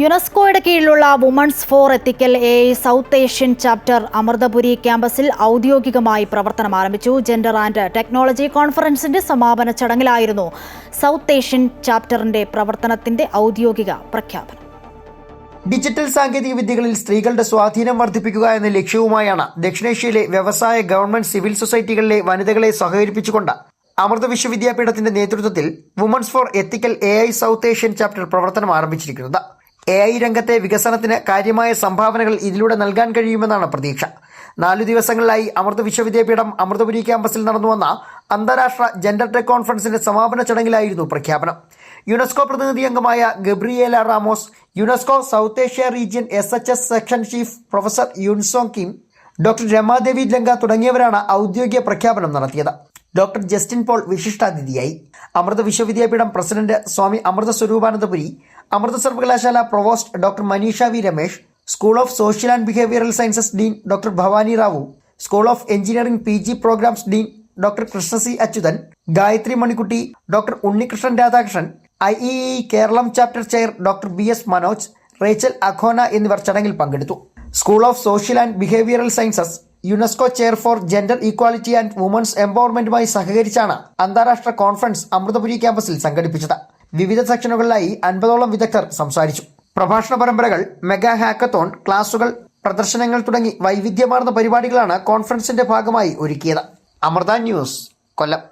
യുനെസ്കോയുടെ കീഴിലുള്ള women's for ethical A South Asian chapter Amritapuri ക്യാമ്പസിൽ ഔദ്യോഗികമായി പ്രവർത്തനം ആരംഭിച്ചു. ജെൻഡർ ആൻഡ് ടെക്നോളജി കോൺഫറൻസിന്റെ സമാപന ചടങ്ങിലായിരുന്നു സൗത്ത് ഏഷ്യൻ ചാപ്റ്ററിന്റെ പ്രവർത്തനത്തിന്റെ ഔദ്യോഗിക പ്രഖ്യാപനം. ഡിജിറ്റൽ സാങ്കേതിക വിദ്യകളിൽ സ്ത്രീകളുടെ സ്വാധീനം വർദ്ധിപ്പിക്കുക എന്ന ലക്ഷ്യവുമായാണ് ദക്ഷിണേഷ്യയിലെ വ്യവസായ ഗവൺമെന്റ് സിവിൽ സൊസൈറ്റികളിലെ വനിതകളെ സഹകരിപ്പിച്ചുകൊണ്ട് അമൃത വിശ്വവിദ്യാപീഠത്തിന്റെ നേതൃത്വത്തിൽ women's for ethical A South Asian chapter പ്രവർത്തനം ആരംഭിച്ചിരിക്കുന്നത്. എ ഐ രംഗത്തെ വികസനത്തിന് കാര്യമായ സംഭാവനകൾ ഇതിലൂടെ നൽകാൻ കഴിയുമെന്നാണ് പ്രതീക്ഷ. നാലു ദിവസങ്ങളിലായി അമൃത വിശ്വവിദ്യാപീഠം അമൃതപുരി ക്യാമ്പസിൽ നടന്നുവന്ന അന്താരാഷ്ട്ര ജെൻഡർ ടെക് കോൺഫറൻസിന്റെ സമാപന ചടങ്ങിലായിരുന്നു പ്രഖ്യാപനം. യുനെസ്കോ പ്രതിനിധി അംഗമായ Gabriela Ramos UNESCO South Asia region S H S section chief professor Yunsong Kim doctor Ramadevi Lanka തുടങ്ങിയവരാണ് ഔദ്യോഗിക പ്രഖ്യാപനം നടത്തിയത്. ഡോക്ടർ ജസ്റ്റിൻ പോൾ വിശിഷ്ടാതിഥിയായി. അമൃത വിശ്വവിദ്യാപീഠം പ്രസിഡന്റ് സ്വാമി അമൃത സ്വരൂപാനന്ദപുരി അമൃത സർവകലാശാല provost doctor Maneesha V Ramesh school of social and behavioural sciences dean doctor Bhavani Rao school of engineering P G programmes dean doctor Krishna S Achuthan Gayathri Manikutty doctor Unnikrishnan Radhakrishnan I E Keralam chapter chair doctor B S Manoj Rachel Akhona എന്നിവർ ചടങ്ങിൽ പങ്കെടുത്തു. School of social and behavioural sciences UNESCO chair for gender equality and women's എംപവർമെന്റുമായി സഹകരിച്ചാണ് അന്താരാഷ്ട്ര conference Amritapuri ക്യാമ്പസിൽ സംഘടിപ്പിച്ചത്. വിവിധ സെക്ഷനുകളിലായി അൻപതോളം വിദഗ്ധർ സംസാരിച്ചു. പ്രഭാഷണ പരമ്പരകൾ മെഗാ ഹാക്കത്തോൺ ക്ലാസുകൾ പ്രദർശനങ്ങൾ തുടങ്ങി വൈവിധ്യമാർന്ന പരിപാടികളാണ് കോൺഫറൻസിന്റെ ഭാഗമായി ഒരുക്കിയത്. അമൃത ന്യൂസ് കൊല്ലം.